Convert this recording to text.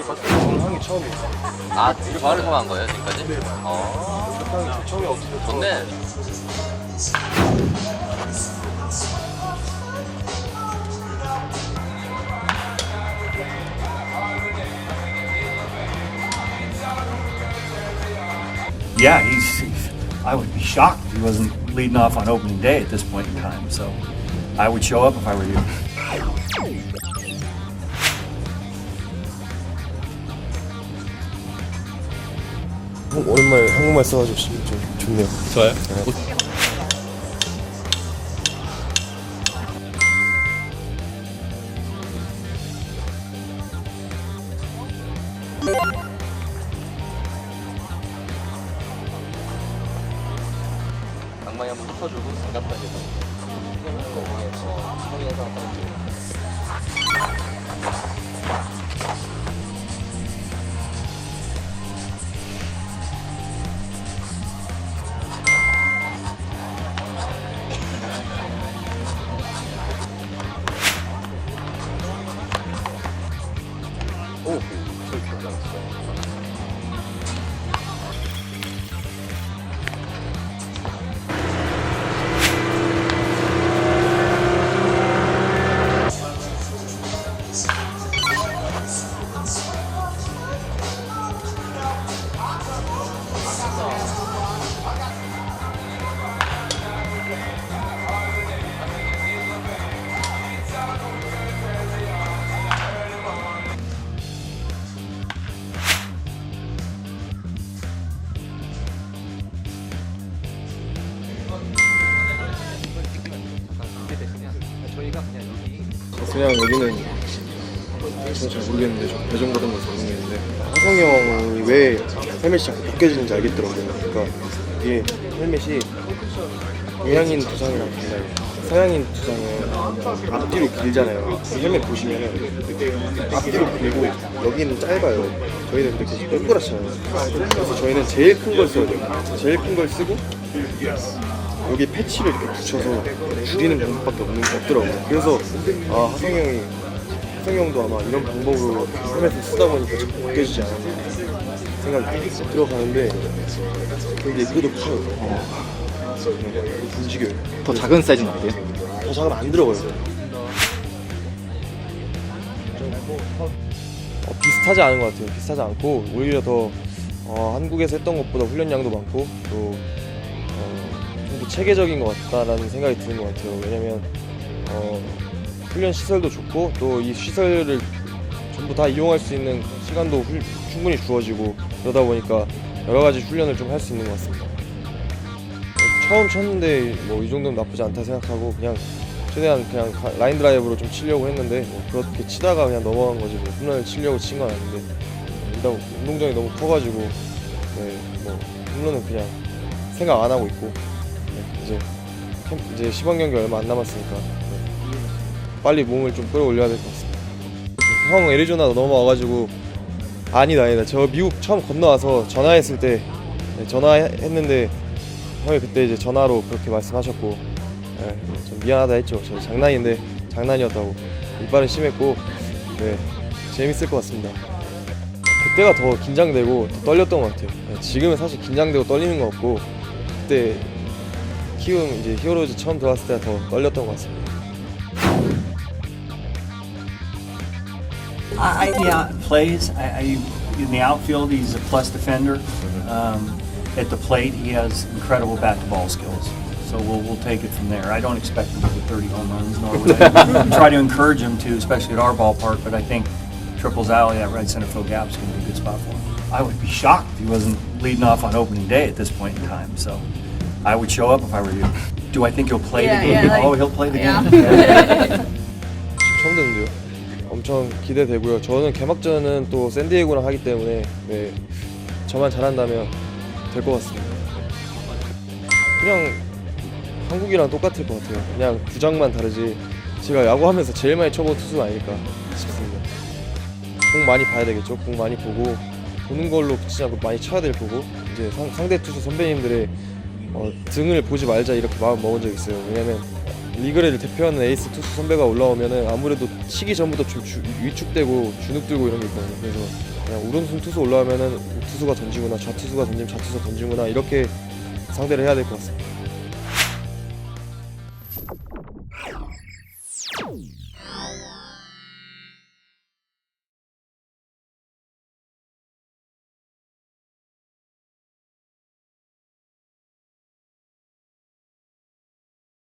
이 같은 경우는 향이 처음이에요. 아, 저하려고 한 거예요, 지금까지? 어, 향이 처음이 없어요. 좋네. Yeah, he's, he's- I would be shocked if he wasn't leading off on opening day at this point in time. So I would show up if I were you. 오랜만에 한국말 써가지고 좀 좋네요. 좋아요. 낭만이 한번 훑어주고 반갑다 해서. 성인에서 한번 그냥 여기는 저는 잘 모르겠는데 좀 배정 받은 거잘 모르겠는데 하성이 형이 왜 헬멧이 자꾸 벗겨지는지 알겠더라고요. 그러니까 이게 헬멧이 동양인 두상이랑 달라요. 서양인 두상은 앞뒤로 길잖아요. 이 헬멧 보시면 은 앞뒤로 길고 여기는 짧아요. 저희는 계속 동그랗잖아요. 그래서 저희는 제일 큰 걸 써야 돼요. 제일 큰 걸 쓰고 여기 패치를 이렇게 붙여서 줄이는 방법밖에 없는 없더라고요. 그래서 아 하성이 형이 하성이 형도 아마 이런 방법으로 헬멧을 쓰다 보니까 자꾸 벗겨지지 않았나 생각이 들어가는데 근데 그래도 커요. 네, 움직여요. 더 작은 사이즈는 안 돼요? 더 작으면 안 들어가요. 어, 비슷하지 않은 것 같아요. 비슷하지 않고 오히려 더 어, 한국에서 했던 것보다 훈련량도 많고 또 어, 좀더 체계적인 것 같다라는 생각이 드는 것 같아요. 왜냐면 어, 훈련 시설도 좋고 또 이 시설을 전부 다 이용할 수 있는 시간도 훌- 충분히 주어지고 그러다 보니까 여러 가지 훈련을 좀 할 수 있는 것 같습니다. 어, 처음 쳤는데 뭐 이 정도면 나쁘지 않다 생각하고 그냥 최대한 그냥 가- 라인 드라이브로 좀 치려고 했는데 뭐 그렇게 치다가 그냥 넘어간 거지 뭐 홈런을 치려고 친 건 아닌데 일단 운동장이 너무 커가지고 네, 뭐 홈런은 그냥 생각 안 하고 있고 네, 이제 캠- 이제 시범 경기 얼마 안 남았으니까 네, 빨리 몸을 좀 끌어올려야 될 것 같습니다. 형 애리조나 넘어와가지고 아니다 아니다 저 미국 처음 건너와서 전화했을 때 네, 전화했는데 형이 그때 이제 전화로 그렇게 말씀하셨고 예, 좀 미안하다 했죠. 저 장난인데 장난이었다고 이빨은 심했고 네 재밌을 것 같습니다. 그때가 더 긴장되고 더 떨렸던 것 같아요. 예, 지금은 사실 긴장되고 떨리는 거 없고 그때 키움 이제 히어로즈 처음 들어왔을 때가 더 떨렸던 것 같습니다. I, I- yeah, plays. I, I, in the outfield, he's a plus defender. Um, at the plate, he has incredible bat-to-ball skills. So we'll, we'll take it from there. I don't expect him to hit 30 home runs, nor would I try to encourage him to, especially at our ballpark. But I think Triples Alley, that right center field gap, is going to be a good spot for him. I would be shocked if he wasn't leading off on opening day at this point in time. So I would show up if I were you. Do I think he'll play Yeah, the game? yeah, like- oh, he'll play the yeah. game. 처음 듣는데요. 엄청 기대되고요. 저는 개막전은 또 샌디에고랑 하기 때문에 네, 저만 잘한다면 될 것 같습니다. 그냥 한국이랑 똑같을 것 같아요. 그냥 구장만 다르지 제가 야구하면서 제일 많이 쳐본 투수는 아닐까 싶습니다. 공 많이 봐야 되겠죠. 공 많이 보고 보는 걸로 그치지 않고 많이 쳐야 될 거고 이제 상, 상대 투수 선배님들의 어, 등을 보지 말자 이렇게 마음 먹은 적 있어요. 왜냐면 리그를 대표하는 에이스 투수 선배가 올라오면은 아무래도 치기 전부터 좀 주- 위축되고 주눅 들고 이런 게 있거든요. 그래서 우른순 투수 올라오면은 우투수가 던지구나 좌투수가 던지면 좌투수가 던지구나 이렇게 상대를 해야 될 것 같습니다.